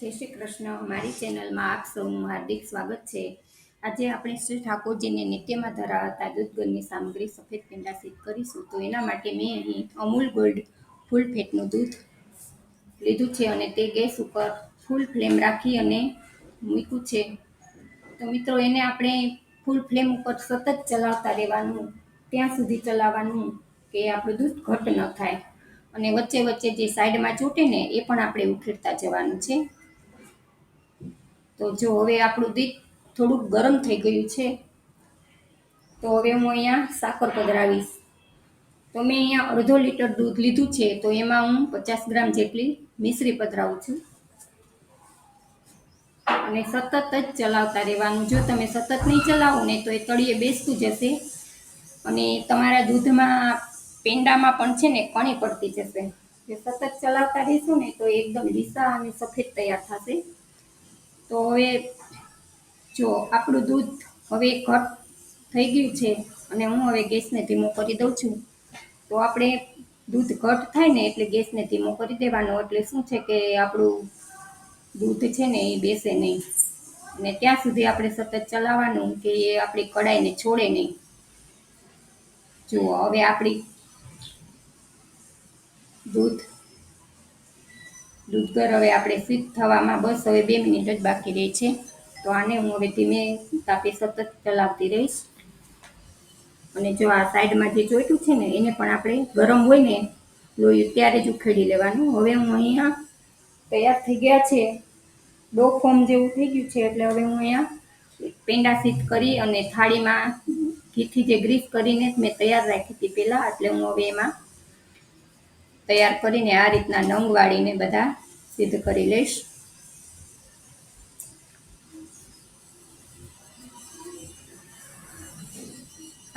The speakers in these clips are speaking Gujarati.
જય શ્રી કૃષ્ણ. મારી ચેનલમાં આપ સૌનું હાર્દિક સ્વાગત છે. આજે આપણે શ્રી ઠાકોરજીને નિત્યમાં ધરાવતા દૂધગરની સામગ્રી સફેદ પેંડા સિદ્ધ કરીશું. તો એના માટે મેં અહીં અમૂલ ગોલ્ડ ફૂલ ફેટનું દૂધ લીધું છે અને તે ગેસ ઉપર ફૂલ ફ્લેમ રાખી અને મૂક્યું છે. તો મિત્રો, એને આપણે ફૂલ ફ્લેમ ઉપર સતત ચલાવતા રહેવાનું, ત્યાં સુધી ચલાવવાનું કે આપણું દૂધ ઘટ ન થાય. અને વચ્ચે વચ્ચે જે સાઈડમાં ચોટે ને, એ પણ આપણે ઉખેડતા જવાનું છે. તો જો હવે આપણું દૂધ થોડુંક ગરમ થઈ ગયું છે, તો હવે હું અહીંયા સાકર પધરાવીશ. તો મેં અહીંયા અડધો લીટર દૂધ લીધું છે, તો એમાં હું પચાસ ગ્રામ જેટલી મિશ્રી પધરાવું છું. અને સતત જ ચલાવતા રહેવાનું. જો તમે સતત નહીં ચલાવો ને તો એ તળીએ બેસતું જશે અને તમારા દૂધમાં પેંડામાં પણ છે ને કણી પડતી જશે. જો સતત ચલાવતા રહીશું ને તો એકદમ લીસા અને સફેદ તૈયાર થશે. તો હવે જો આપણું દૂધ હવે ઘટ થઈ ગયું છે અને હું હવે ગેસને ધીમો કરી દઉં છું. તો આપણે દૂધ ઘટ થાય ને એટલે ગેસને ધીમો કરી દેવાનો. એટલે શું છે કે આપણું દૂધ છે ને એ બેસે નહીં. અને ત્યાં સુધી આપણે સતત ચલાવવાનું કે એ આપણી કડાઈને છોડે નહીં. જુઓ હવે આપણી દૂધ દૂધગર હવે આપણે સિદ્ધ થવામાં બસ હવે બે મિનિટ જ બાકી રહી છે. તો આને હું હવે ધીમે તાપે સતત ચલાવતી રહીશ. અને જો આ સાઈડમાં જે ચોટ્યું છે ને, એને પણ આપણે ગરમ હોય ને, લોહી ત્યારે જ ઉખેડી લેવાનું. હવે હું અહીંયા તૈયાર થઈ ગયા છે. ડો ફોર્મ જેવું થઈ ગયું છે, એટલે હવે હું અહીંયા પેંડા સીધ કરી અને થાળીમાં ઘીથી જે ગ્રીસ કરીને મેં તૈયાર રાખી હતી પહેલાં, એટલે હું હવે એમાં તૈયાર કરીને આ રીતના નંગ વાળીને બધા સિદ્ધ કરી લઈશ.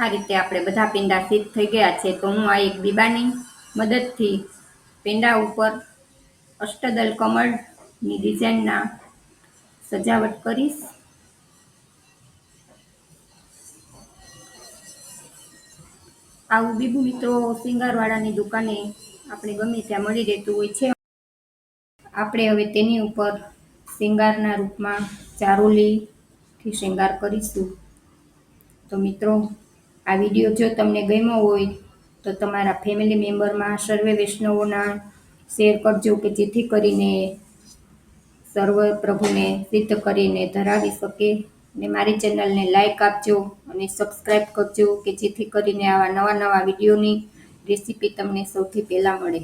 આ રીતે આપણે બધા પેંડા સિદ્ધ થઈ ગયા છે તો હું આ એક બીબાની મદદથી પેંડા ઉપર અષ્ટદલ કમળની ડિઝાઇનના સજાવટ કરીશ. આવું બીબુ મિત્રો સિંગારવાળાની દુકાને આપણે ગમે ત્યાં મળી રહેતું હોય છે. આપણે હવે તેની ઉપર શિંગારના રૂપમાં ચારોલીથી શૃંગાર કરીશું. તો મિત્રો, આ વીડિયો જો તમને ગમ્યો હોય, તો તમારા ફેમિલી મેમ્બરમાં સર્વે વૈષ્ણવોના શેર કરજો કે જેથી કરીને સર્વ પ્રભુને સિદ્ધ કરીને ધરાવી શકે. અને મારી ચેનલને લાઈક આપજો અને સબસ્ક્રાઈબ કરજો કે જેથી કરીને આવા નવા નવા વિડીયોની રેસીપી તમને સૌથી પહેલાં મળે.